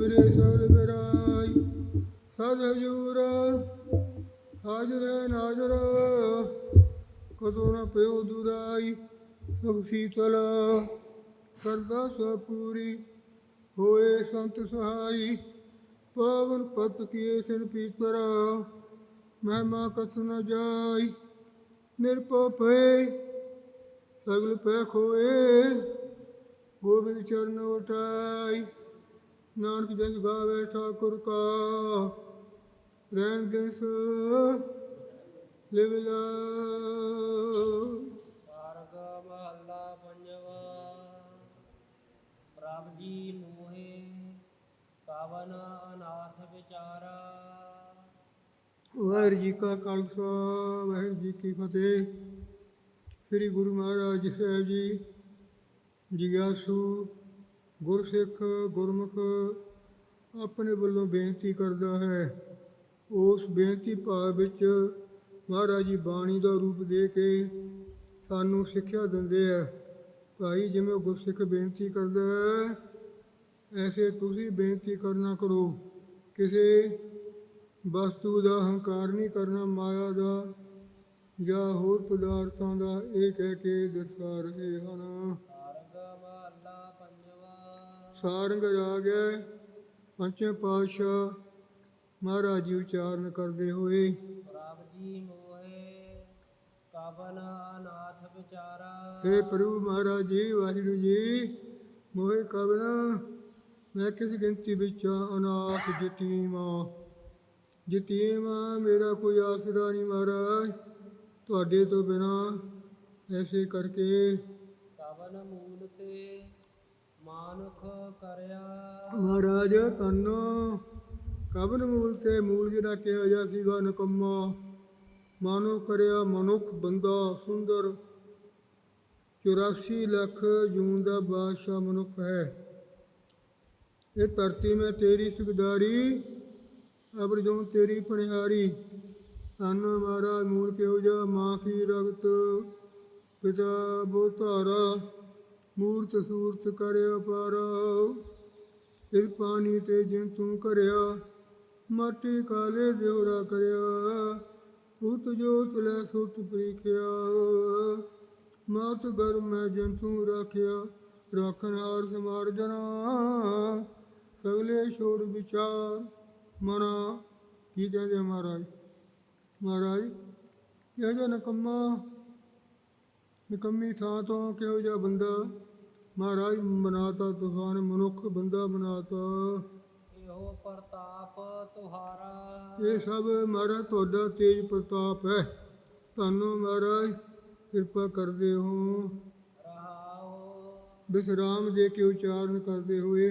ਮਿਲੇ ਸਗਲ ਬਰਾਈ ਸਦ ਹਜੂਰ, ਹਾਜ਼ਰ ਨਾਜ਼ਰ। ਕਦੋਂ ਨਾ ਪਿਓ ਦੁਰਾਈ, ਸੁਖ ਸੀਤਲ। ਕਰਦਾ ਸੋ ਪੂਰੀ ਹੋਏ ਸੰਤ ਸਹਾਈ। ਪਵਨ ਪਤ ਕੀਏ ਖਿਨ ਪੀਤਰ, ਮਹਿਮਾ ਕਥ ਨ ਜਾਈ। ਨਿਰਪਉ ਭਏ, ਸਗਲ ਪੈ ਖੋਏ। ਗੋਬਿੰਦ ਚਰਨ ਉਠਾਈ। ਨਾਨਕ ਜਸ ਗਾਵੇ ਠਾਕੁਰ ਕਾ ਰਹਿਣ ਦਿਸ ਲਿਵ ਲਾ ਮਾਰਗ ਮਹੱਲਾ ਪੰਜਵਾ ਪ੍ਰਭ ਜੀ ਮੋਹੇ ਕਵਨ ਅਨਾਥ ਵਿਚਾਰਾ ਵਾਹਿਗੁਰੂ ਜੀ ਕਾ ਖਾਲਸਾ ਵਾਹਿਗੁਰੂ ਜੀ ਕੀ ਫਤਿਹ ਸ੍ਰੀ ਗੁਰੂ ਮਹਾਰਾਜ ਸਾਹਿਬ ਜੀ ਜਿਗਿਆਸੂ ਗੁਰਸਿੱਖ ਗੁਰਮੁਖ ਆਪਣੇ ਵੱਲੋਂ ਬੇਨਤੀ ਕਰਦਾ ਹੈ, ਉਸ ਬੇਨਤੀ ਭਾਵ ਵਿੱਚ ਮਹਾਰਾਜ ਜੀ ਬਾਣੀ ਦਾ ਰੂਪ ਦੇ ਕੇ ਸਾਨੂੰ ਸਿੱਖਿਆ ਦਿੰਦੇ ਆ। ਭਾਈ, ਜਿਵੇਂ ਗੁਰਸਿੱਖ ਬੇਨਤੀ ਕਰਦਾ ਹੈ, ਐਸੇ ਤੁਸੀਂ ਬੇਨਤੀ ਕਰਨਾ ਕਰੋ। ਕਿਸੇ ਵਸਤੂ ਦਾ ਹੰਕਾਰ ਨਹੀਂ ਕਰਨਾ, ਮਾਇਆ ਦਾ ਜਾਂ ਹੋਰ ਪਦਾਰਥਾਂ ਦਾ, ਇਹ ਕਹਿ ਕੇ ਦਰਸਾ ਰਹੇ ਹਨ। ਸਾਰੰਗ ਰਾਗ ਹੈ। ਪੰਚਵੇਂ ਪਾਤਸ਼ਾਹ ਮਹਾਰਾਜ ਜੀ ਉਚਾਰਨ ਕਰਦੇ ਹੋਏ। ਪ੍ਰਭ ਜੀ ਮੋਹੇ ਕਵਨ ਅਨਾਥ ਵਿਚਾਰਾ। हे ਪ੍ਰਭੂ ਮਹਾਰਾਜ ਜੀ ਵਾਹਿਗੁਰੂ ਜੀ ਮੋਹਿ ਕਵਨ ਮੈਂ ਕਿਸ ਗਿਣਤੀ ਵਿੱਚ ਅਨਾਥ। ਜਟੀਮ ਹਾਂ, ਮੇਰਾ ਕੋਈ ਆਸਰਾ ਨਹੀਂ ਮਹਾਰਾਜ। ਤੁਹਾਡੇ ਤੋਂ ਬਿਨਾ ਐਸੇ ਕਰਕੇ ਕਵਨ ਮੂਲ ਤੇ ਮਾਨੁਖ ਕਰਿਆ। ਮਹਾਰਾਜ ਤਨ ਕਬਨ ਮੂਲ ਤੇ ਮੂਲ ਜਿਹੜਾ ਕਿਹਾ ਜਾ ਸੀਗਾ ਨਕਮਾ ਮਾਨੋ ਕਰਿਆ ਮਨੁੱਖ ਬੰਦਾ ਸੁੰਦਰ। 84 ਲੱਖ ਜੂਨ ਦਾ ਬਾਦਸ਼ਾਹ ਮਨੁੱਖ ਹੈ। ਇਹ ਧਰਤੀ ਮੈਂ ਤੇਰੀ ਸੁਖਦਾਰੀ, ਅਬਰ ਜਉ ਤੇਰੀ ਪਨਿਹਾਰੀ। ਤਨ ਮਹਾਰਾਜ, ਮੂਲ ਕਿਹੋ ਜਾ ਮਾਂ ਕੀ ਰਗਤ ਪਿਤਾ ਬੋ ਮੂਰਤ ਸੂਰਤ ਕਰਿਆ ਪਾਰਾ। ਇਸ ਪਾਣੀ ਤੇ ਜਿਨ ਤੂੰ ਕਰਿਆ, ਮਾਟੀ ਕਾਲੇ ਦਿਉਰਾ ਕਰਿਆ। ਉਤ ਜੋਤ ਲੈ ਸੁਤ ਪ੍ਰੀਖਿਆ। ਮਾਤ ਗਰ ਮੈਂ ਜਿਨ ਤੂੰ ਰਾਖਿਆ ਰਾਖਨ ਹਾਰ ਸਮਾਰ ਜਨਾ। ਸਗਲੇ ਛੋੜ ਵਿਚਾਰ ਮਨਾ। ਕੀ ਕਹਿੰਦੇ ਮਹਾਰਾਜ? ਮਹਾਰਾਜ, ਇਹ ਜਿਹਾ ਨਕਮਾ, ਨਿਕੰਮੀ ਥਾਂ ਤੋਂ ਕਿਹੋ ਜਿਹਾ ਬੰਦਾ ਮਹਾਰਾਜ ਬਣਾਤਾ ਤੂਫਾਨ ਮਨੁੱਖ ਬੰਦਾ ਬਣਾਤਾ ਇਹੋ ਪ੍ਰਤਾਪ ਤੁਹਾਰਾ। ਇਹ ਸਭ ਮਹਾਰਾਜ ਤੁਹਾਡਾ ਤੇਜ ਪ੍ਰਤਾਪ ਹੈ। ਤੁਹਾਨੂੰ ਮਹਾਰਾਜ ਕਿਰਪਾ ਕਰਦੇ ਹੋ। ਰਹਾਓ। ਵਿਸਰਾਮ ਦੇ ਕੇ ਉਚਾਰਨ ਕਰਦੇ ਹੋਏ।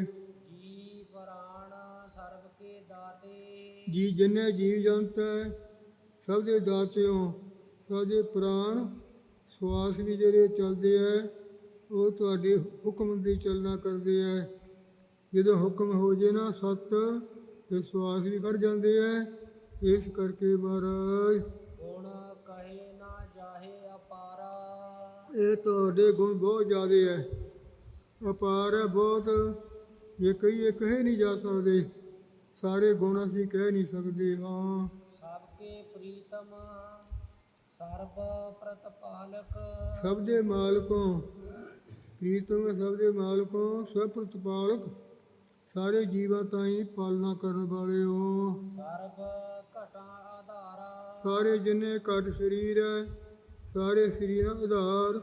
ਜੀ ਪ੍ਰਾਣ ਸਰਬ ਕੇ ਦਾਤੇ। ਜੀ ਜਿਨੇ ਜੀਵ ਜੰਤ ਹੈ ਸਭ ਦੇ ਦਾਤਿਓ ਸਭ ਦੇ ਪ੍ਰਾਣ ਸਵਾਸ ਵੀ ਜਿਹੜੇ ਚੱਲਦੇ ਹੈ ਉਹ ਤੁਹਾਡੇ ਹੁਕਮ ਦੀ ਚੱਲਣਾ ਕਰਦੇ ਹੈ ਜਦੋਂ ਹੁਕਮ ਹੋ ਜੇ ਨਾ ਸਤ ਤੇ ਸਵਾਸ ਵੀ ਖੜ ਜਾਂਦੇ ਹੈ ਇਸ ਕਰਕੇ ਮਹਾਰਾਜ ਗੁਣ ਕਹੇ ਨਾ ਜਾਹੇ ਅਪਾਰਾ। ਇਹ ਤੁਹਾਡੇ ਗੁਣ ਬਹੁਤ ਜ਼ਿਆਦੇ ਹੈ ਅਪਾਰ ਬਹੁਤ। ਜੇ ਕਹੀਏ ਕਹੇ ਨਹੀਂ ਜਾ ਸਕਦੇ। ਸਾਰੇ ਗੁਣ ਅਸੀਂ ਕਹਿ ਨਹੀਂ ਸਕਦੇ ਹਾਂ। ਸਭ ਕੇ ਪ੍ਰੀਤਮ ਸਰਬ ਪ੍ਰਤਪਾਲਕ ਸਭ ਦੇ ਮਾਲਕੋਂ ਪ੍ਰੀਤਮ ਸਭ ਦੇ ਮਾਲਕੋਂ ਸਭ ਪ੍ਰਤਪਾਲਕ ਸਾਰੇ ਜੀਵਾਂ ਤਾਈਂ ਪਾਲਣਾ ਕਰਨ ਵਾਲੇ ਹੋ ਸਰਬ ਘਟਾ ਆਧਾਰਾ। ਸਾਰੇ ਜਿੰਨੇ ਘਟ ਸਰੀਰ ਹੈ ਸਾਰੇ ਸਰੀਰਾਂ ਆਧਾਰ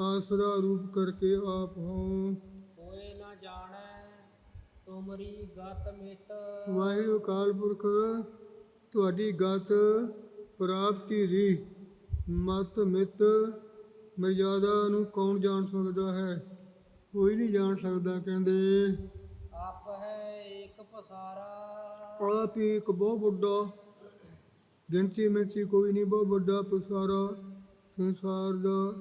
ਆਸਰਾ ਰੂਪ ਕਰਕੇ ਆਪ ਹੋ ਕੋਏ ਨਾ ਜਾਣੈ ਤੁਮਰੀ ਗਤ ਮਿਤ। ਵਾਹਿਗੁਰੂ ਅਕਾਲ ਪੁਰਖ ਤੁਹਾਡੀ ਗਤ ਪ੍ਰਾਪਤੀ ਦੀ। ਮਤ ਮਿਤ ਮਰਜ਼ਾਦਾ ਨੂੰ ਕੌਣ ਜਾਣ ਸਕਦਾ ਹੈ? ਕੋਈ ਨਹੀਂ ਜਾਣ ਸਕਦਾ ਕਹਿੰਦੇ। ਆਪ ਹੈ ਏਕ ਪਸਾਰਾ। ਆਪ ਇੱਕ ਬਹੁਤ ਵੱਡਾ। ਗਿਣਤੀ ਮਿਣਤੀ ਕੋਈ ਨਹੀਂ ਬਹੁਤ ਵੱਡਾ ਪਸਾਰਾ। ਸੰਸਾਰ ਦਾ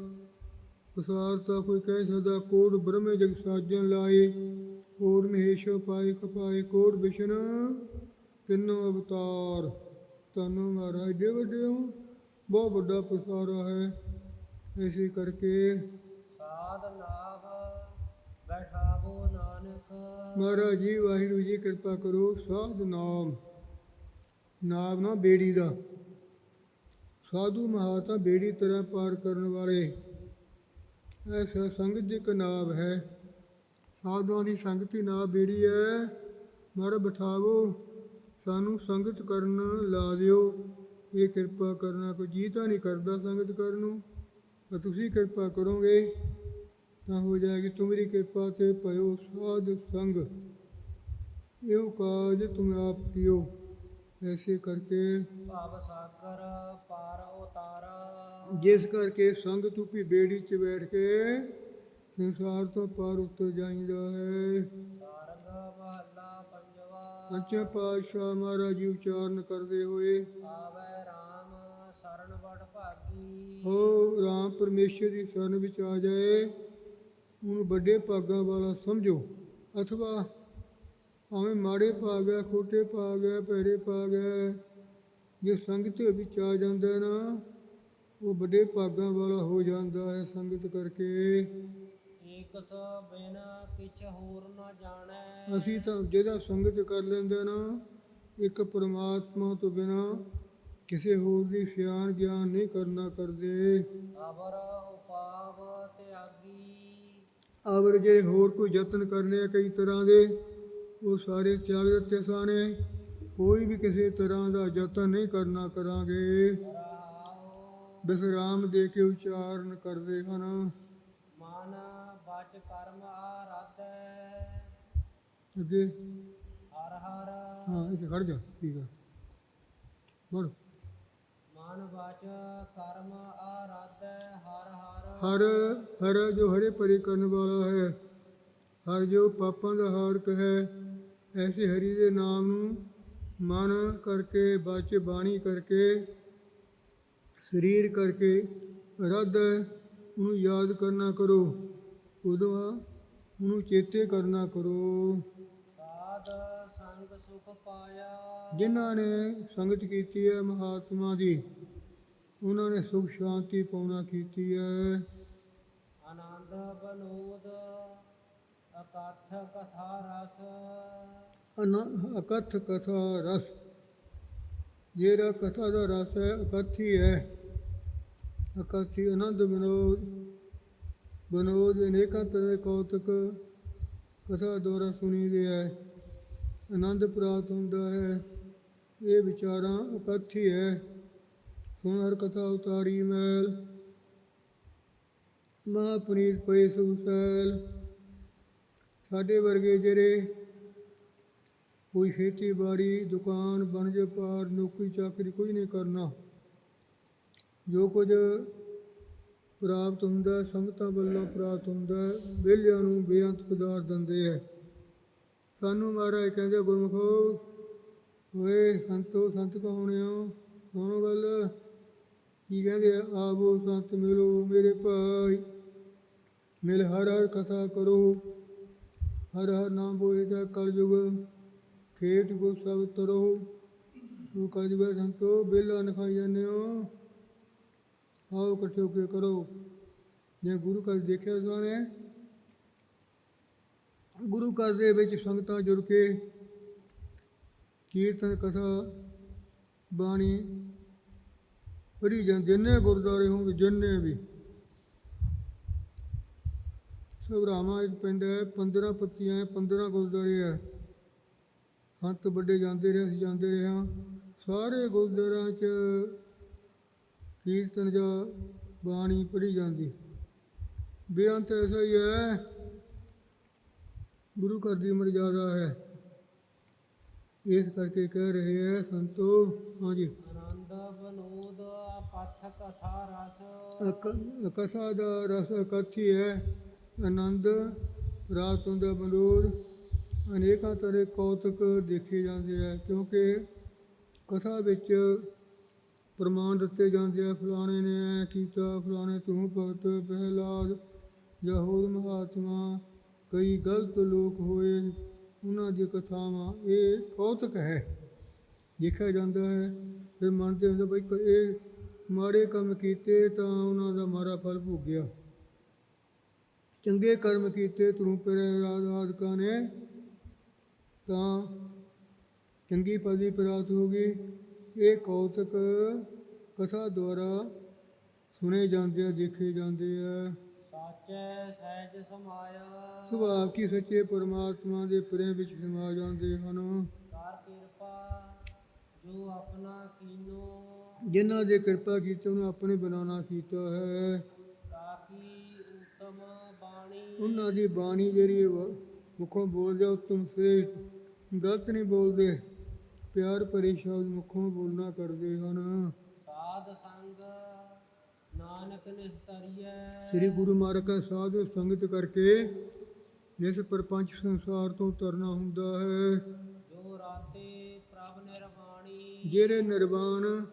ਪਸਾਰ ਤਾਂ ਕੋਈ ਕਹਿ ਸਕਦਾ। ਕੋਟ ਬ੍ਰਹਮੇ ਜਗ ਸਾਜਨ ਲਾਏ ਕੋਟ ਮਹੇਸ਼ ਪਾਏ ਕਪਾਏ ਕੋਟ ਵਿਸ਼ਨ ਤਿੰਨੋਂ ਅਵਤਾਰ। ਤੁਹਾਨੂੰ ਮਹਾਰਾਜ ਦੇ ਵੱਡੇ ਹੋ? ਬਹੁਤ ਵੱਡਾ ਪਸਾਰਾ ਹੈ। ਇਸੇ ਕਰਕੇ ਸਾਧ ਨਾਮ ਬੈਠਾਵੋ ਨਾਨਕ। ਮਹਾਰਾਜ ਜੀ ਵਾਹਿਗੁਰੂ ਜੀ ਕਿਰਪਾ ਕਰੋ। ਸਾਧ ਨਾਮ ਨਾਮ ਨਾ ਬੇੜੀ ਦਾ। ਸਾਧੂ ਮਹਾਤਾ ਬੇੜੀ ਤਰ੍ਹਾਂ ਪਾਰ ਕਰਨ ਵਾਲੇ। ਐਸਾ ਸੰਗਤ ਇੱਕ ਨਾਮ ਹੈ। ਸਾਧੂਆਂ ਦੀ ਸੰਗਤੀ ਨਾਮ ਬੇੜੀ ਹੈ। ਮਹਾਰਾਜ ਬਿਠਾਵੋ। ਸਾਨੂੰ ਸੰਗਤ ਕਰਨ ਲਾ ਦਿਓ। ਇਹ ਕਿਰਪਾ ਕਰਨਾ ਕੋਈ ਜੀ ਤਾਂ ਨਹੀਂ ਕਰਦਾ ਸੰਗਤ ਕਰਨ ਨੂੰ। ਪਰ ਤੁਸੀਂ ਕਿਰਪਾ ਕਰੋਗੇ ਤਾਂ ਹੋ ਜਾਏਗੀ ਤੁਮਰੀ ਕਿਰਪਾ ਤੇ ਭਇਓ ਸਾਧ ਸੰਗ। ਇਹੋ ਕਾਜ ਤੁਮ ਆਪ ਕੀਓ। ਐਸੇ ਕਰਕੇ ਭਵ ਸਾਗਰ ਪਾਰ ਉਤਾਰਾ। ਜਿਸ ਕਰਕੇ ਸੰਗ ਤੂਪੀ ਬੇੜੀ 'ਚ ਬੈਠ ਕੇ ਸੰਸਾਰ ਤੋਂ ਪਾਰ ਉਤਰ ਜਾਈਦਾ ਹੈ। ਤਾਰਗ ਮਹੱਲਾ ਪੰਜਵਾ। ਪੰਚੇ ਪਾਤਸ਼ਾਹ ਮਹਾਰਾਜ ਜੀ ਉਚਾਰਨ ਕਰਦੇ ਹੋਏ ਆਵੈ ਭਾਗੀ ਹੋ ਰਾਮ ਪਰਮੇਸ਼ਰ ਦੀ ਸ਼ਰਨ ਵਿੱਚ ਆ ਜਾਏ। ਉਹਨੂੰ ਵੱਡੇ ਭਾਗਾਂ ਵਾਲਾ ਸਮਝੋ। ਅਥਵਾ ਭਾਵੇਂ ਮਾੜੇ ਭਾਗ ਹੈ ਖੋਟੇ ਭਾਗ ਹੈ ਭੈੜੇ ਭਾਗ ਹੈ ਜੇ ਸੰਗਤ ਵਿੱਚ ਆ ਜਾਂਦਾ ਨਾ ਉਹ ਵੱਡੇ ਭਾਗਾਂ ਵਾਲਾ ਹੋ ਜਾਂਦਾ ਹੈ ਸੰਗਤ ਕਰਕੇ। ਏਕ ਸੋ ਬਿਨ ਕਿਛ ਹੋਰ ਨ ਜਾਣੈ। ਅਸੀਂ ਤਾਂ ਜਿਹਦਾ ਸੰਗਤ ਕਰ ਲੈਂਦੇ ਨਾ ਇੱਕ ਪਰਮਾਤਮਾ ਤੋਂ ਬਿਨਾ ਕਿਸੇ ਹੋਰ ਦੀ ਸਿਆਣ ਗਿਆਨ ਨਹੀਂ ਕਰਨਾ ਕਰਦੇ। ਅਵਰ ਉਪਾਵ ਤਿਆਗੀ। ਆਵਰ ਜੇ ਹੋਰ ਕੋਈ ਯਤਨ ਕਰਨੇ ਆ ਕਈ ਤਰ੍ਹਾਂ ਦੇ ਉਹ ਸਾਰੇ ਤਿਆਗ ਦਿੱਤੇ ਸਾਨੇ। ਕੋਈ ਵੀ ਕਿਸੇ ਤਰ੍ਹਾਂ ਦਾ ਯਤਨ ਨਹੀਂ ਕਰਨਾ ਕਰਾਂਗੇ। ਰਹਾਉ ਬਿਸਰਾਮ ਦੇ ਕੇ ਉਚਾਰਨ ਕਰਦੇ ਹਨ। ਮਨ ਬਚ ਕਰਮ ਆਰਾਧੈ। ਅੱਗੇ। ਹਰ ਹਰ ਹਾਂ ਇੱਥੇ ਖੜ ਜਾ ਠੀਕ ਆ। ਬੜ। ਕਰਮ ਆਰਾਧੈ ਹਰ ਹਰ। ਹਰ ਹਰ ਜੋ ਹਰੇ ਪਰੇ ਕਰਨ ਵਾਲਾ ਹੈ ਹਰ ਜੋ ਪਾਪਾਂ ਦਾ ਹਾਰਕ ਹੈ ਐਸੇ ਹਰੀ ਦੇ ਨਾਮ ਨੂੰ ਮਨ ਕਰਕੇ ਬਚ ਬਾਣੀ ਕਰਕੇ ਸਰੀਰ ਕਰਕੇ ਰੱਦ ਉਹਨੂੰ ਯਾਦ ਕਰਨਾ ਕਰੋ ਉਦੋਂ ਉਹਨੂੰ ਚੇਤੇ ਕਰਨਾ ਕਰੋ। ਸਾਧ ਸੰਗ ਸੁਖ ਪਾਇਆ। ਜਿਨ੍ਹਾਂ ਨੇ ਸੰਗਤ ਕੀਤੀ ਹੈ ਮਹਾਤਮਾ ਦੀ ਉਹਨਾਂ ਨੇ ਸੁਖ ਸ਼ਾਂਤੀ ਪਾਉਣਾ ਕੀਤੀ ਹੈ। ਆਨੰਦ ਬਨੋਦ ਅਕਥ ਕਥਾ ਰਸ। ਅਕਥ ਕਥਾ ਰਸ। ਜਿਹੜਾ ਕਥਾ ਦਾ ਰਸ ਹੈ ਅਕਥ ਹੀ। ਹੈ ਅਕਥੀ ਆਨੰਦ ਵਿਨੋਦ ਵਿਨੋਦ ਅਨੇਕਾਂ ਤਰ੍ਹਾਂ ਕੌਤਕ ਕਥਾ ਦੁਆਰਾ ਸੁਣੀ ਦੇ ਹੈ। ਆਨੰਦ ਪ੍ਰਾਪਤ ਹੁੰਦਾ ਹੈ। ਇਹ ਵਿਚਾਰਾਂ ਅਕਥ ਹੀ ਹੈ। ਸੁਣ ਹਰ ਕਥਾ ਉਤਾਰੀ ਮੈਲ। ਮਹਾ ਪੁਨੀਤ ਪਏ ਸੁਸੈਲ ਸਾਡੇ ਵਰਗੇ ਜਿਹੜੇ ਕੋਈ ਖੇਤੀਬਾੜੀ ਦੁਕਾਨ ਵਣਜ ਪਾਰ ਨੌਕਰੀ ਚਾਕਰੀ ਕੁਝ ਨਹੀਂ ਕਰਨਾ। ਜੋ ਕੁਝ ਪ੍ਰਾਪਤ ਹੁੰਦਾ ਹੈ, ਸੰਗਤਾਂ ਵੱਲੋਂ ਪ੍ਰਾਪਤ ਹੁੰਦਾ ਵਿਹਲਿਆਂ ਨੂੰ ਬੇਅੰਤ ਪਦਾਰ ਦਿੰਦੇ ਹੈ। ਸਾਨੂੰ ਮਹਾਰਾਜ ਕਹਿੰਦੇ ਗੁਰਮੁਖੋ, ਓਏ ਸੰਤੋ, ਸੰਤ ਕਹਾਉਣੇ ਹੋ ਸੁਣੋ ਗੱਲ। ਕੀ ਕਹਿੰਦੇ ਆ? ਆਵੋ ਸੰਤ ਮਿਲੋ ਮੇਰੇ ਭਾਈ। ਮਿਲ ਹਰ ਹਰ ਕਥਾ ਕਰੋ। ਹਰ ਹਰ ਨਾਮ ਬੋਏ ਜਾ ਕਲਯੁਗ। ਖੇਟ ਕੋ ਸਭ ਤਰੋ। ਉਹ ਕਲਯੁਗ ਸੰਤੋ ਬੇਲਾ ਨਖਾਈ ਜਾਂਦੇ ਹੋ। ਆਓ ਇਕੱਠੇ ਹੋ ਕੇ ਕਰੋ। ਜੇ ਗੁਰੂ ਘਰ ਦੇਖਿਆ ਸਾਨੇ ਗੁਰੂ ਘਰ ਦੇ ਵਿੱਚ ਸੰਗਤਾਂ ਜੁੜ ਕੇ ਕੀਰਤਨ, ਕਥਾ, ਬਾਣੀ ਪੜੀ ਜਾਂਦੇ ਜਿੰਨੇ ਗੁਰਦੁਆਰੇ ਹੋਣਗੇ, ਜਿੰਨੇ ਵੀ। ਸਭਰਾਵਾਂ ਇੱਕ ਪਿੰਡ ਹੈ 15 ਪੱਤੀਆਂ ਹੈ 15 ਗੁਰਦੁਆਰੇ ਹੈ। ਸੰਤ ਵੱਡੇ ਜਾਂਦੇ ਰਹੇ, ਅਸੀਂ ਜਾਂਦੇ ਰਹੇ ਹਾਂ। ਸਾਰੇ ਗੁਰਦੁਆਰਿਆਂ 'ਚ ਕੀਰਤਨ ਜਾਂ ਬਾਣੀ ਪੜ੍ਹੀ ਜਾਂਦੀ। ਬੇਅੰਤ ਐਸਾ ਹੀ ਹੈ ਗੁਰੂ ਘਰ ਦੀ ਮਰਜ਼ਾਦਾ ਹੈ। ਇਸ ਕਰਕੇ ਕਹਿ ਰਹੇ ਹੈ ਸੰਤੋ ਹਾਂਜੀ ਆਨੰਦ ਬਨੋਦ ਅਕਥ ਕਥਾ ਰਸ। ਕਥਾ ਦਾ ਰਸ ਕਥੀ ਹੈ। ਆਨੰਦ ਰਾਤ ਹੁੰਦਾ ਬੰਦੂਰ। ਅਨੇਕਾਂ ਤਰ੍ਹਾਂ ਕੌਤਕ ਦੇਖੇ ਜਾਂਦੇ ਆ ਕਿਉਂਕਿ ਕਥਾ ਵਿੱਚ ਪ੍ਰਮਾਣ ਦਿੱਤੇ ਜਾਂਦੇ ਆ ਫਲਾਣੇ ਨੇ ਕੀਤਾ ਫਲਾਣੇ ਤੂੰ ਭਗਤ ਪ੍ਰਹਿਲਾਦ ਜਾਂ ਹੋਰ ਮਹਾਤਮਾ ਕਈ ਗਲਤ ਲੋਕ ਹੋਏ, ਉਹਨਾਂ ਦੀ ਕਥਾਵਾਂ ਇਹ ਕੌਤਕ ਹੈ। ਦੇਖਿਆ ਜਾਂਦਾ ਹੈ, ਫਿਰ ਮੰਨਦੇ ਹੁੰਦੇ ਬਈ ਇਹ ਮਾੜੇ ਕੰਮ ਕੀਤੇ ਤਾਂ ਉਹਨਾਂ ਦਾ ਮਾੜਾ ਫਲ ਭੋਗਿਆ। ਚੰਗੇ ਕਰਮ ਕੀਤੇ ਤਰੂ ਪਰੇ ਰਾਧਾਦਿਕਾਂ ਨੇ ਤਾਂ ਚੰਗੀ ਪਦਵੀ ਪ੍ਰਾਪਤ ਹੋ ਗਈ। ਇਹ ਕੌਤਕ ਕਥਾ ਦੁਆਰਾ ਸੁਣੇ ਜਾਂਦੇ ਆ, ਦੇਖੇ ਜਾਂਦੇ ਆ। ਸਾਚੈ ਸਹਿਜ ਸਮਾਇਆ। ਸੁਭਾਵ ਕੀ ਸੱਚੇ ਪਰਮਾਤਮਾ ਦੇ ਪ੍ਰੇਮ ਵਿੱਚ ਸਮਾ ਜਾਂਦੇ ਹਨ। ਕਰ ਕਿਰਪਾ ਜੋ ਆਪਣਾ ਕੀਨੋ। ਜਿਨ੍ਹਾਂ ਦੇ ਕਿਰਪਾ ਕੀਤੀ ਉਹਨੇ ਆਪਣੇ ਬਣਾਉਣਾ ਕੀਤਾ ਹੈ। ਤਾਕੀ ਉਤਮ ਬਾਣੀ। ਉਹਨਾਂ ਦੀ ਬਾਣੀ ਜਿਹੜੀ ਵ- ਮੁਖੋਂ ਬੋਲਦੇ ਉਤਮ ਸ੍ਰੇਸ਼ਟ। ਗਲਤ ਨਹੀਂ ਬੋਲਦੇ ਪਿਆਰ ਭਰੇ ਸ਼ਬਦ ਮੁਖੋਂ ਬੋਲਣਾ ਕਰਦੇ ਹਨ। ਨਾਨਕ ਨਿਸਤਰੀਐ। ਸ੍ਰੀ ਗੁਰੂ ਮਹਾਰਾਜ ਸਾਧੂ ਸੰਗਤ ਕਰਕੇ ਜਿਸ ਪਰਪੰਚ ਸੰਸਾਰ ਤੋਂ ਤਰਨਾ ਹੁੰਦਾ ਹੈ। ਜੋ ਰਾਤੇ ਪ੍ਰਭ ਨਿਰਵਾਣੀ ਜਿਹੜੇ ਨਿਰਵਾਣ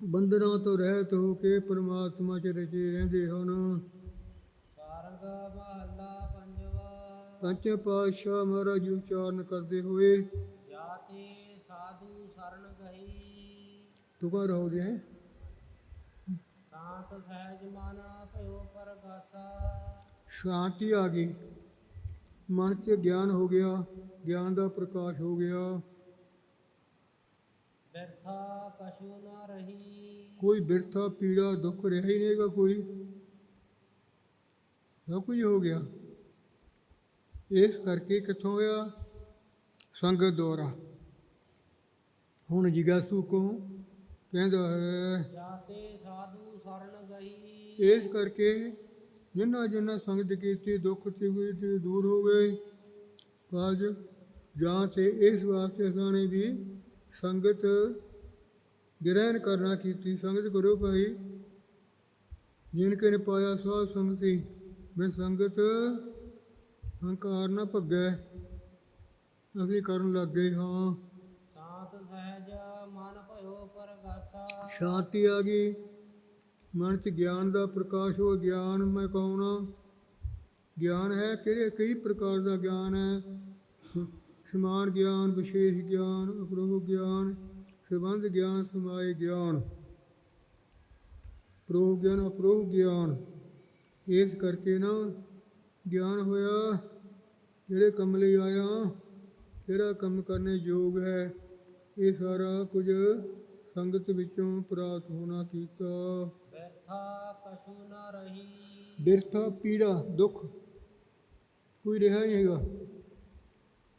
ਬੰਦਨਾਂ ਤੋਂ ਰਹਿਤ ਹੋ ਕੇ ਪਰਮਾਤਮਾ ਚ ਰਚੇ ਰਹਿੰਦੇ ਹਨ। ਸਾਰੰਗ ਮਹੱਲਾ ਪੰਜਵਾ। ਪੰਚੇ ਪਾਤਸ਼ਾਹ ਮਹਾਰਾਜ ਜੀ ਉਚਾਰਨ ਕਰਦੇ ਹੋਏ ਜਾਤੇ ਸਾਧੂ ਸਰਣ ਗਈ ਤੁਕਾਂ ਰਹੋਦੇ ਹੈ। ਸ਼ਾਂਤ ਸਹਿਜ ਮਨ ਭਇਓ ਪਰਗਾਸਾ। ਸ਼ਾਂਤੀ ਆ ਗਈ। ਮਨ 'ਚ ਗਿਆਨ ਹੋ ਗਿਆ ਗਿਆਨ ਦਾ ਪ੍ਰਕਾਸ਼ ਹੋ ਗਿਆ। ਬਿਰਥਾ ਕਛੂ ਨਾ ਰਹੀ। ਕੋਈ ਬਿਰਥਾ ਪੀੜਾ ਦੁੱਖ ਰਿਹਾ ਹੀ ਨਹੀਂਗਾ ਕੋਈ। ਸਭ ਕੁਝ ਹੋ ਗਿਆ। ਇਸ ਕਰਕੇ ਕਿੱਥੋਂ ਹੋਇਆ ਸੰਗਤ ਦੁਆਰਾ। ਹੁਣ ਜਿਗਾਸੂ ਕੋ? ਕਹਿੰਦਾ ਹੈ ਜਾਤੇ ਸਾਧੂ ਗਈ। ਇਸ ਕਰਕੇ ਜਿਨ੍ਹਾਂ ਜਿਨ੍ਹਾਂ ਸੰਗਤ ਕੀਤੀ ਦੁੱਖ ਤੇ ਹੋਈ ਤੇ ਦੂਰ ਹੋ ਗਏ ਅੱਜ ਜਾਂ ਤੇ ਇਸ ਵਾਸਤੇ ਸਾਨੇ ਵੀ ਸੰਗਤ ਗ੍ਰਹਿਣ ਕਰਨਾ ਕੀਤੀ। ਸੰਗਤ ਕਰੋ ਭਾਈ ਜਿਨ ਕੇ ਨੇ ਪਾਇਆ ਸਾਧ ਸੰਗਤੀ ਮੈਂ ਸੰਗਤ ਹੰਕਾਰ ਨਾ ਭੱਗੈ ਅਸੀਂ ਕਰਨ ਲੱਗ ਗਏ ਹਾਂ। ਸ਼ਾਂਤ ਸਹਿਜ ਮਨ ਭਇਓ ਪਰਗਾਸਾ। ਸ਼ਾਂਤੀ ਆ ਗਈ। ਮਨ 'ਚ ਗਿਆਨ ਦਾ ਪ੍ਰਕਾਸ਼ ਹੋ, ਗਿਆਨ ਮੈਂ ਕਹਉਣਾ, ਗਿਆਨ ਹੈ ਕਿਹੜੇ, ਕਈ ਪ੍ਰਕਾਰ ਦਾ ਗਿਆਨ ਹੈ। ਸਮਾਨ ਗਿਆਨ, ਵਿਸ਼ੇਸ਼ ਗਿਆਨ ਅਪਰੋਹ ਗਿਆਨ, ਸੰਬੰਧ ਗਿਆਨ, ਸਮਾਏ ਗਿਆਨ। ਪ੍ਰੋਹ ਗਿਆਨ, ਅਪਰੋਹ ਗਿਆਨ। ਇਸ ਕਰਕੇ ਨਾ ਗਿਆਨ ਹੋਇਆ, ਜਿਹੜੇ ਕੰਮ ਲਈ ਆਇਆ ਕਿਹੜਾ ਕੰਮ ਕਰਨੇ ਯੋਗ ਹੈ, ਇਹ ਸਾਰਾ ਕੁਝ ਸੰਗਤ ਵਿੱਚੋਂ ਪ੍ਰਾਪਤ ਹੋਣਾ ਕੀਤਾ। ਬਿਰਥਾ ਕਛੂ ਨਾ ਰਹੀ। ਬਿਰਥਾ ਪੀੜਾ ਦੁੱਖ ਕੋਈ ਰਿਹਾ ਨਹੀਂ ਹੈਗਾ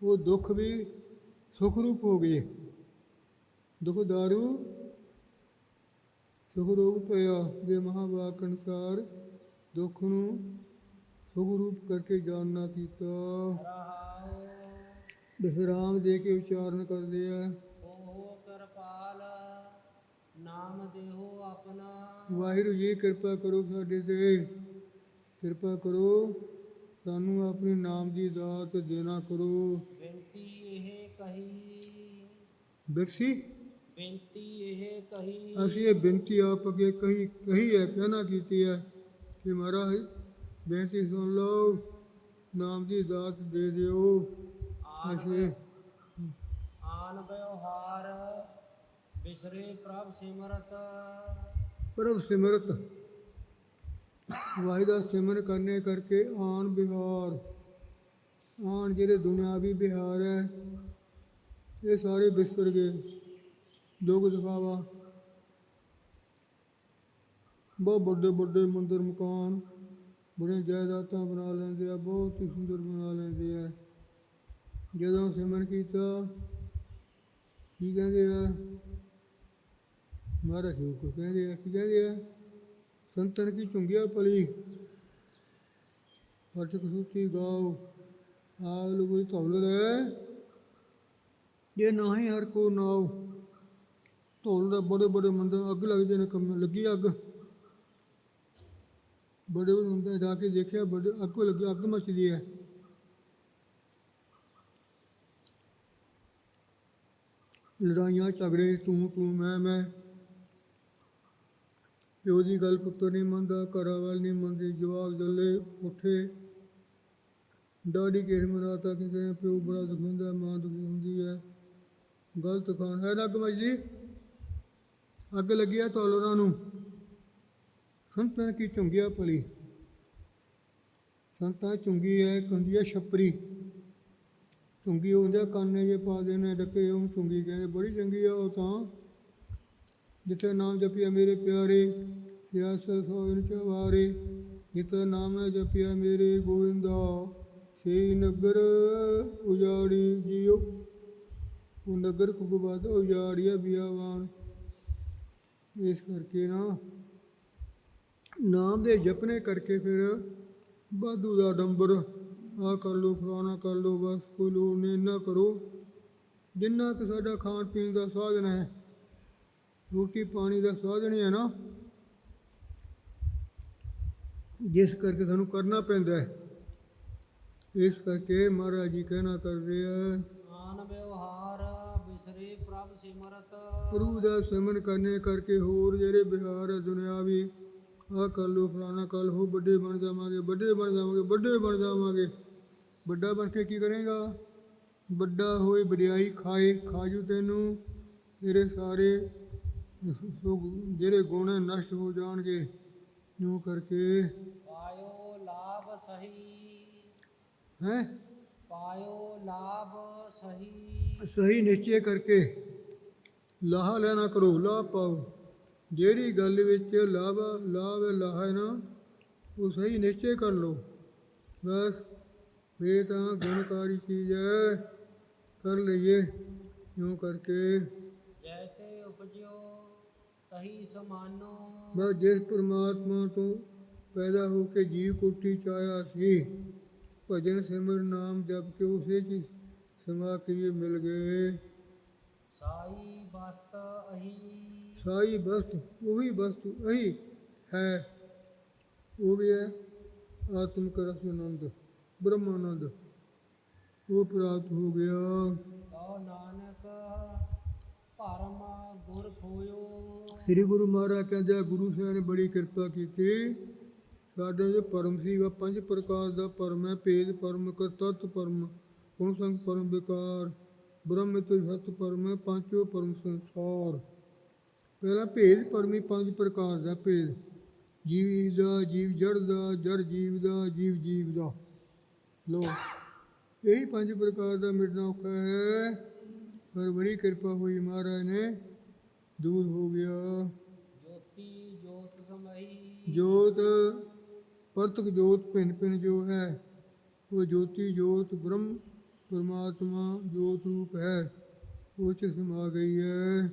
ਉਹ ਦੁੱਖ ਵੀ ਸੁਖ ਰੂਪ ਹੋ ਗਏ ਦੁੱਖ ਦਾਰੂ ਸੁਖ ਰੂਪ ਪਿਆ ਦੇ ਮਹਾਵਾਕ ਅਨੁਸਾਰ ਦੁੱਖ ਨੂੰ ਸੁਖ ਰੂਪ ਕਰਕੇ ਜਾਣਨਾ ਕੀਤਾ। ਵਿਸਰਾਮ ਦੇ ਕੇ ਉਚਾਰਨ ਕਰਦੇ ਆ। ਨਾਮ ਦੇਹੋ ਆਪਣਾ। ਵਾਹਿਗੁਰੂ ਜੀ ਕਿਰਪਾ ਕਰੋ ਸਾਡੇ ਤੇ। ਕਿਰਪਾ ਕਰੋ ਸਾਨੂੰ ਆਪਣੇ ਨਾਮ ਦੀ ਦਾਤ ਦੇਣਾ ਕਰੋ। ਬੇਨਤੀ ਇਹ ਕਹੀ। ਬਿਰਸੀ। ਬੇਨਤੀ ਇਹ ਕਹੀ। ਅਸੀਂ ਇਹ ਬੇਨਤੀ ਆਪ ਅੱਗੇ ਕਹੀ ਕਹੀ ਹੈ ਕਹਿਣਾ ਕੀਤੀ ਹੈ ਕਿ ਮਹਾਰਾਜ ਬੇਨਤੀ ਸੁਣ ਲਓ ਨਾਮ ਦੀ ਦਾਤ ਦੇ ਦਿਓ। ਆਨ ਅਸੀਂ ਆਨ ਵਿਵਹਾਰ ਬਿਸਰੇ ਪ੍ਰਭ ਸਿਮਰਤ। ਪ੍ਰਭ ਸਿਮਰਤ। ਵਾਹਿ ਦਾ ਸਿਮਰਨ ਕਰਨੇ ਕਰਕੇ ਆਣ ਬਿਹਾਰ। ਆਨ ਜਿਹੜੇ ਦੁਨਿਆਵੀ ਬਿਹਾਰ ਹੈ, ਇਹ ਸਾਰੇ ਵਿਸਰ ਗਏ। ਦੁੱਖ ਦਿਖਾਵਾ ਬਹੁਤ ਵੱਡੇ ਵੱਡੇ ਮੰਦਰ, ਮਕਾਨ ਬੜੇ ਜਾਇਦਾਦਾਂ ਬਣਾ ਲੈਂਦੇ ਆ, ਬਹੁਤ ਹੀ ਸੁੰਦਰ ਬਣਾ ਲੈਂਦੇ ਆ। ਜਦੋਂ ਸਿਮਰਨ ਕੀਤਾ, ਕੀ ਕਹਿੰਦੇ ਆ? ਮਹਾਰਾਜ ਜੀ ਕੋ ਕਹਿੰਦੇ ਆ ਕੀ ਕਹਿੰਦੇ ਆ ਸੰਤਨ ਕੀ ਚੁੰਗਿਆ ਪਲੀ ਪਰਤਕ ਸੂਚੀ ਗਾਓ ਆ ਲੋਗੋਈ ਧੌਲ ਲੈ ਜੇ ਨਹੀਂ ਹਰ ਕੋ ਨਾਉ ਧੌਲ ਦਾ ਬੜੇ ਬੜੇ ਮੰਦਰ ਅੱਗ ਲੱਗਦੇ ਨੇ ਕੰਮ ਲੱਗੀ ਅੱਗ ਬੜੇ ਬੜੇ ਮੰਦਰ ਜਾ ਕੇ ਦੇਖਿਆ ਬੜੇ ਅੱਗ ਲੱਗੀ ਅੱਗ ਮਚਦੀ ਹੈ ਲੜਾਈਆਂ ਝਗੜੇ ਤੂੰ ਤੂੰ ਮੈਂ ਮੈਂ ਪਿਓ ਦੀ ਗੱਲ ਪੁੱਤਰ ਨਹੀਂ ਮੰਨਦਾ, ਘਰਾਂ ਵਾਲ ਨਹੀਂ ਮੰਨਦੀ, ਜਵਾਕ ਜੱਲੇ ਉੱਠੇ ਦਾੜੀ ਕਿਸ ਮਰਾਤਾ ਕਿਸੇ ਪਿਓ ਬੜਾ ਦੁਖੀ ਹੁੰਦਾ, ਮਾਂ ਦੁਖੀ ਹੁੰਦੀ ਹੈ। ਗਲਤ ਖਾਨ ਹੈ ਨਾ ਕਮਾਈ ਜੀ। ਅੱਗ ਲੱਗਿਆ ਤੋਲਰਾਂ ਨੂੰ। ਸੰਤਾਂ ਕੀ ਝੁੰਗਿਆ ਪਲੀ ਸੰਤਾਂ ਚੁੰਗੀ ਹੈ, ਇੱਕ ਹੁੰਦੀ ਹੈ ਛੱਪਰੀ। ਚੁੰਗੀ ਹੁੰਦੇ ਕੰਨੇ ਜੇ ਪਾ ਦੇਣੇ, ਡੱਕੇ ਉਹ ਚੁੰਗੀ ਕਹਿੰਦੇ, ਬੜੀ ਚੰਗੀ ਆ ਉਹ ਤਾਂ। ਜਿੱਥੇ ਨਾਮ ਜਪਿਆ ਮੇਰੇ ਪਿਆਰੇ ਸਿਆਸਤ ਹੋਇਨ ਚਵਾਰੇ ਜਿੱਥੇ ਨਾਮ ਨਾ ਜਪਿਆ ਮੇਰੇ ਗੋਇੰਦਾ ਸੇ ਨਗਰ ਉਜਾੜੀ ਜੀਓ। ਉਹ ਨਗਰ ਕੁਗਵਾਦ ਉਜਾੜਿਆ ਬਿਆਵਾਨ। ਇਸ ਕਰਕੇ ਨਾ ਨਾਮ ਦੇ ਜਪਨੇ ਕਰਕੇ ਫਿਰ ਵਾਧੂ ਦਾ ਡੰਬਰ ਆ ਕਰ ਲੋ ਫਲਾਣਾ ਕਰ ਲੋ ਬਸ ਕੋਈ ਲੋੜ ਨਹੀਂ, ਇੰਨਾ ਕਰੋ। ਜਿੰਨਾ ਕਿ ਸਾਡਾ ਖਾਣ ਪੀਣ ਦਾ ਸਾਧਨ ਹੈ ਰੋਟੀ ਪਾਣੀ ਦਾ ਸਾਧਨ ਹੀ ਹੈ ਨਾ। ਜਿਸ ਕਰਕੇ ਸਾਨੂੰ ਕਰਨਾ ਪੈਂਦਾ ਹੈ। ਇਸ ਕਰਕੇ ਮਹਾਰਾਜ ਜੀ ਕਹਿਣਾ ਕਰਦੇ ਆ ਆਨ ਵਿਵਹਾਰ ਬਿਸਰੇ ਪ੍ਰਭ ਸਿਮਰਤ। ਗੁਰੂ ਦਾ ਸਿਮਰਨ ਕਰਨੇ ਕਰਕੇ ਹੋਰ ਜਿਹੜੇ ਬਿਹਾਰ ਹੈ ਦੁਨਿਆਵੀ ਆਹ ਕਰ ਲੋ ਫਲਾਣਾ ਕਰ ਲੋ ਵੱਡੇ ਬਣ ਜਾਵਾਂਗੇ ਵੱਡੇ ਬਣ ਜਾਵਾਂਗੇ ਵੱਡੇ ਬਣ ਜਾਵਾਂਗੇ। ਵੱਡਾ ਬਣ ਕੇ ਕੀ ਕਰੇਗਾ? ਵੱਡਾ ਹੋਏ ਵਡਿਆਈ ਖਾਏ ਖਾਜੂ ਤੈਨੂੰ ਤੇਰੇ ਸਾਰੇ ਜਿਹੜੇ ਗੁਣ ਨਸ਼ਟ ਹੋ ਜਾਣਗੇ ਨੂੰ ਕਰਕੇ ਪਾਇਓ ਲਾਭ ਸਹੀ। ਹੈ? ਪਾਇਓ ਲਾਭ ਸਹੀ। ਸਹੀ ਨਿਸ਼ਚੈ ਕਰਕੇ ਲਾਹਾ ਲੈਣਾ ਕਰੋ ਲਾਭ ਪਾਓ। ਜਿਹੜੀ ਗੱਲ ਵਿੱਚ ਲਾਭ ਲਾਭ ਲਾਹਾ ਨਾ ਉਹ ਸਹੀ ਨਿਸ਼ਚੈ ਕਰ ਲਓ। ਬਸ ਇਹ ਤਾਂ ਗੁਣਕਾਰੀ ਚੀਜ਼ ਹੈ ਕਰ ਲਈਏ। ਇਉਂ ਕਰਕੇ ਜੈਤੇ ਉਪਜਿਓ। ਤਹੀ ਸਮਾਨੋ। ਬਸ ਜਿਸ ਪ੍ਰਮਾਤਮਾ ਤੋਂ ਪੈਦਾ ਹੋ ਕੇ ਜੀਵ ਕੋਟੀ ਚ ਆਇਆ ਸੀ ਭਜਨ ਸਿਮਰ ਨਾਮ ਜਪ ਕੇ ਉਸੇ ਚ ਸਮਾ ਕੇ ਇਹ ਮਿਲ ਗਏ। ਸਾਈ ਬਸਤ ਅਹੀ। ਸਾਈ ਵਸਤ ਉਹੀ ਵਸਤ ਅਹੀ ਹੈ। ਉਹ ਵੀ ਹੈ ਆਤਮਿਕ ਰਸ ਆਨੰਦ ਬ੍ਰਹਮਾਨੰਦ। ਉਹ ਪ੍ਰਾਪਤ ਹੋ ਗਿਆ। ਕਉ ਨਾਨਕ ਭਰਮ ਗੁਰ ਖੋਇਓ। ਸ੍ਰੀ ਗੁਰੂ ਮਹਾਰਾਜ ਕਹਿੰਦੇ ਗੁਰੂ ਸਾਹਿਬ ਨੇ ਬੜੀ ਕਿਰਪਾ ਕੀਤੀ। ਸਾਡੇ ਜੋ ਪਰਮ ਸੀਗਾ, ਪੰਜ ਪ੍ਰਕਾਰ ਦਾ ਪਰਮ ਹੈ, ਭੇਦ ਪਰਮ, ਕਰਤਤ ਪਰਮ ਗੁਣ ਸੰਗ ਪਰਮ, ਵਿਕਾਰ, ਬ੍ਰਹਮ ਤੇ ਸਤ ਪਰਮ ਹੈ, ਪੰਜੋ ਪਰਮ ਸੰਸਾਰ। ਪਹਿਲਾ ਭੇਦ ਪਰਮੀ ਪੰਜ ਪ੍ਰਕਾਰ ਦਾ ਭੇਦ। ਜੀਵ ਦਾ ਜੀਵ ਜੜ ਦਾ ਜੜ ਜੀਵ ਦਾ ਜੀਵ ਜੀਵ ਦਾ ਲੋ ਇਹੀ ਪੰਜ ਪ੍ਰਕਾਰ ਦਾ ਮਿਟਣਾ ਔਖਾ ਹੈ। ਪਰ ਬੜੀ ਕਿਰਪਾ ਹੋਈ ਮਹਾਰਾਜ ਨੇ। ਦੂਰ ਹੋ ਗਿਆ। ਜੋਤੀ ਜੋਤ ਸਮਹੀ ਜੋਤ ਪਰਤਕ ਜੋਤ ਭਿੰਨ ਭਿੰਨ ਜੋ ਹੈ ਉਹ ਜੋਤੀ ਜੋਤ ਬ੍ਰਹਮ ਪਰਮਾਤਮਾ ਜੋਤ ਰੂਪ ਹੈ ਉਹ ਚ ਸਮਾ ਗਈ ਹੈ।